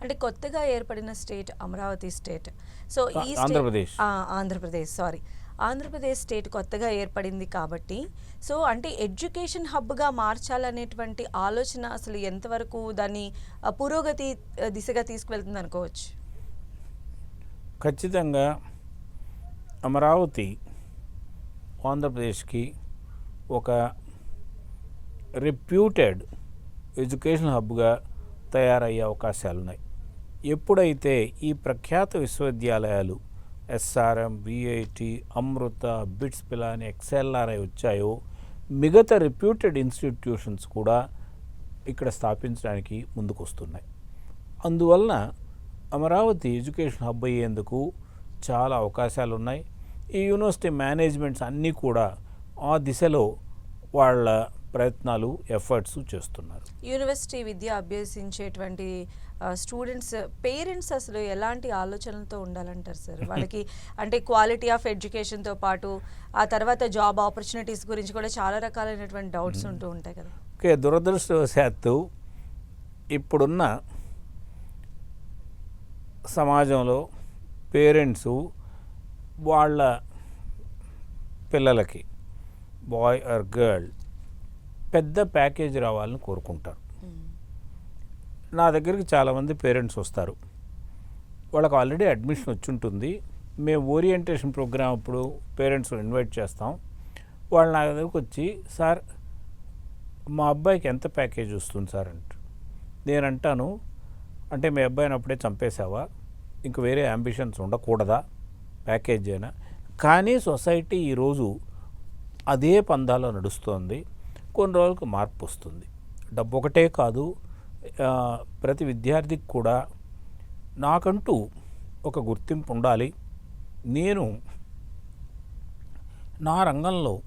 అంటే కొత్తగా ఏర్పడిన స్టేట్ అమరావతి స్టేట్. సో ఈ ఆంధ్రప్రదేశ్. సారీ. ఆంధ్రప్రదేశ్ స్టేట్ కొత్తగా ఏర్పడింది కాబట్టి సో అంటే ఎడ్యుకేషన్ హబ్గా మార్చాలనేటువంటి ఆలోచన అసలు ఎంతవరకు దాన్ని పురోగతి దిశగా తీసుకువెళ్తుంది అనుకోవచ్చు? ఖచ్చితంగా అమరావతి ఆంధ్రప్రదేశ్కి ఒక రెప్యూటెడ్ ఎడ్యుకేషన్ హబ్గా తయారయ్యే అవకాశాలు ఉన్నాయి ఎప్పుడైతే ఈ ప్రఖ్యాత విశ్వవిద్యాలయాలు SRM BIT Amrita BITS Pilani XLRI వచ్చాయో మిగతా రిప్యూటెడ్ ఇన్స్టిట్యూషన్స్ కూడా ఇక్కడ స్థాపించడానికి ముందుకు వస్తున్నాయి అందువలన అమరావతి ఎడ్యుకేషన్ హబ్ అయ్యేందుకు చాలా అవకాశాలు ఉన్నాయి ఈ యూనివర్సిటీ మేనేజ్మెంట్స్ అన్నీ కూడా ఆ దిశలో వాళ్ళ ప్రయత్నాలు ఎఫర్ట్స్ చేస్తున్నారు. యూనివర్సిటీ విద్య అభ్యసించేటువంటి స్టూడెంట్స్ పేరెంట్స్ అసలు ఎలాంటి ఆలోచనలతో ఉండాలంటారు సార్? వాళ్ళకి అంటే క్వాలిటీ ఆఫ్ ఎడ్యుకేషన్తో పాటు ఆ తర్వాత జాబ్ ఆపర్చునిటీస్ గురించి కూడా చాలా రకాలైనటువంటి డౌట్స్ ఉంటూ ఉంటాయి కదా? ఓకే దురదృష్టవశాత్తు ఇప్పుడున్న సమాజంలో పేరెంట్స్ వాళ్ళ పిల్లలకి బాయ్ ఆర్ గర్ల్ పెద్ద ప్యాకేజ్ రావాలని కోరుకుంటారు. నా దగ్గరికి చాలామంది పేరెంట్స్ వస్తారు. వాళ్ళకి ఆల్రెడీ అడ్మిషన్ వచ్చి ఉంటుంది మేము ఓరియంటేషన్ ప్రోగ్రామ్ అప్పుడు పేరెంట్స్ ఇన్వైట్ చేస్తాం. వాళ్ళు నా దగ్గరికి వచ్చి సార్ మా అబ్బాయికి ఎంత ప్యాకేజ్ వస్తుంది సార్? అంట. నేను అంటాను అంటే మీ అబ్బాయిని అప్పుడే చంపేశావా? ఇంక వేరే అంబిషన్స్ ఉండకూడదా? ప్యాకేజ్ అయినా? కానీ సొసైటీ ఈరోజు అదే పందాలో నడుస్తోంది. కొన్ని రోజులకు మార్పు వస్తుంది. డబ్బు ఒకటే కాదు ప్రతి విద్యార్థికి కూడా నాకంటూ ఒక గుర్తింపు ఉండాలి. నేను నా రంగంలో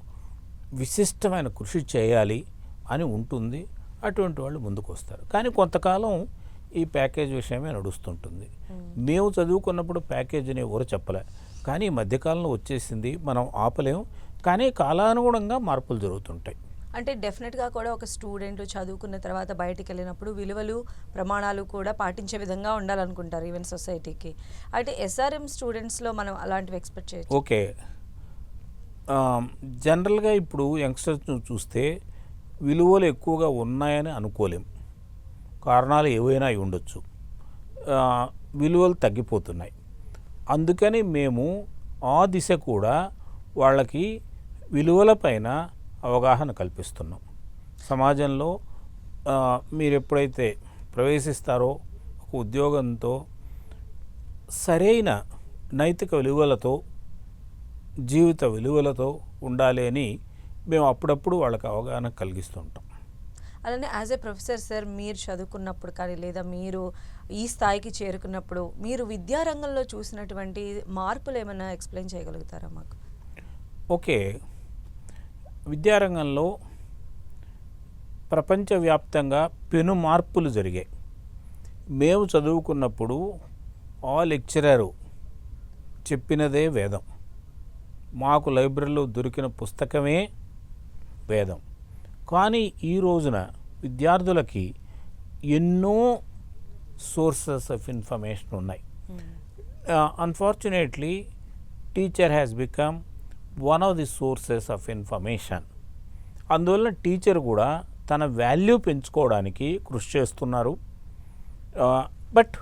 విశిష్టమైన కృషి చేయాలి అని ఉంటుంది. అటువంటి వాళ్ళు ముందుకు వస్తారు. కానీ కొంతకాలం ఈ ప్యాకేజ్ విషయమే నడుస్తుంటుంది. మేము. చదువుకున్నప్పుడు ప్యాకేజ్ అని ఎవరు చెప్పలే. కానీ ఈ మధ్యకాలంలో వచ్చేసింది మనం ఆపలేం. కానీ కాలానుగుణంగా మార్పులు జరుగుతుంటాయి. అంటే డెఫినెట్గా కూడా ఒక స్టూడెంట్ చదువుకున్న తర్వాత బయటికి వెళ్ళినప్పుడు విలువలు ప్రమాణాలు కూడా పాటించే విధంగా ఉండాలనుకుంటారు ఈవెన్ సొసైటీకి. అయితే ఎస్ఆర్ఎం స్టూడెంట్స్లో మనం అలాంటివి ఎక్స్పెక్ట్ చేయొచ్చు? ఓకే. జనరల్గా ఇప్పుడు యంగ్స్టర్స్ చూస్తే విలువలు ఎక్కువగా ఉన్నాయని అనుకోలేం. కారణాలు ఏవైనా అయి ఉండొచ్చు. విలువలు తగ్గిపోతున్నాయి. అందుకని మేము ఆ దిశ కూడా వాళ్ళకి విలువలపైన అవగాహన కల్పిస్తున్నాం. సమాజంలో మీరు ఎప్పుడైతే ప్రవేశిస్తారో ఒక ఉద్యోగంతో సరైన నైతిక విలువలతో జీవిత విలువలతో ఉండాలి అని మేము అప్పుడప్పుడు వాళ్ళకి అవగాహన కలిగిస్తుంటాం. అలానే యాజ్ ఏ ప్రొఫెసర్ సార్ మీరు చదువుకున్నప్పుడు కానీ లేదా మీరు ఈ స్థాయికి చేరుకున్నప్పుడు మీరు విద్యారంగంలో చూసినటువంటి మార్పులు ఏమైనా ఎక్స్ప్లెయిన్ చేయగలుగుతారా మాకు? ఓకే. విద్యారంగంలో ప్రపంచవ్యాప్తంగా పెను మార్పులు జరిగాయి. మేము చదువుకున్నప్పుడు ఆ లెక్చరరు చెప్పినదే వేదం. మాకు లైబ్రరీలో దొరికిన పుస్తకమే వేదం. కానీ ఈ రోజున విద్యార్థులకి ఎన్నో సోర్సెస్ ఆఫ్ ఇన్ఫర్మేషన్ ఉన్నాయి. Unfortunately teacher has become one of the sources of information అందువల్ల టీచర్ కూడా తన వాల్యూ పెంచుకోవడానికి కృషి చేస్తున్నారు. బట్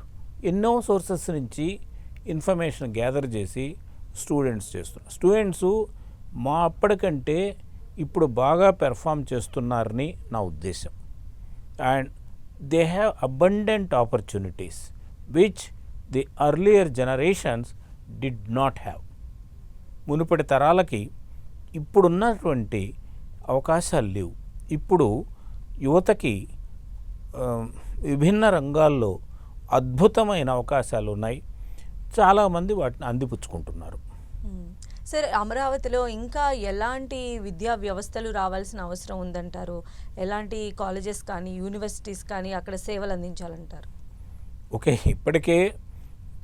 ఎన్నో సోర్సెస్ నుంచి ఇన్ఫర్మేషన్ గ్యాదర్ చేసి స్టూడెంట్స్ చేస్తున్నారు. స్టూడెంట్స్ మా అప్పటికంటే ఇప్పుడు బాగా పెర్ఫామ్ చేస్తున్నారని నా ఉద్దేశం. And they have abundant opportunities which the earlier generations did not have మునుపటి తరాలకి ఇప్పుడున్నటువంటి అవకాశాలు లేవు. ఇప్పుడు యువతకి విభిన్న రంగాల్లో అద్భుతమైన అవకాశాలు ఉన్నాయి. చాలామంది వాటిని అందిపుచ్చుకుంటున్నారు. సార్ అమరావతిలో ఇంకా ఎలాంటి విద్యా వ్యవస్థలు రావాల్సిన అవసరం ఉందంటారు? ఎలాంటి కాలేజెస్ కానీ యూనివర్సిటీస్ కానీ అక్కడ సేవలు అందించాలంటారు? ఓకే ఇప్పటికే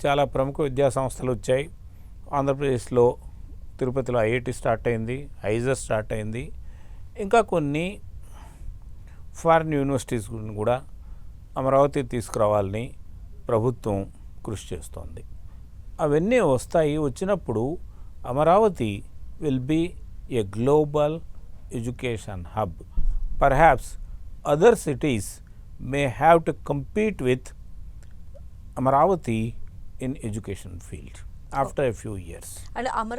చాలా ప్రముఖ విద్యా సంస్థలు వచ్చాయి. ఆంధ్రప్రదేశ్లో తిరుపతిలో ఐఐటి స్టార్ట్ అయింది ఐజర్ స్టార్ట్ అయింది. ఇంకా కొన్ని ఫారిన్ యూనివర్సిటీస్ కూడా అమరావతి తీసుకురావాలని ప్రభుత్వం కృషి చేస్తోంది. అవన్నీ వస్తాయి. వచ్చినప్పుడు Amaravati will be a global education hub perhaps other cities may have to compete with Amaravati in education field after a few years and Amara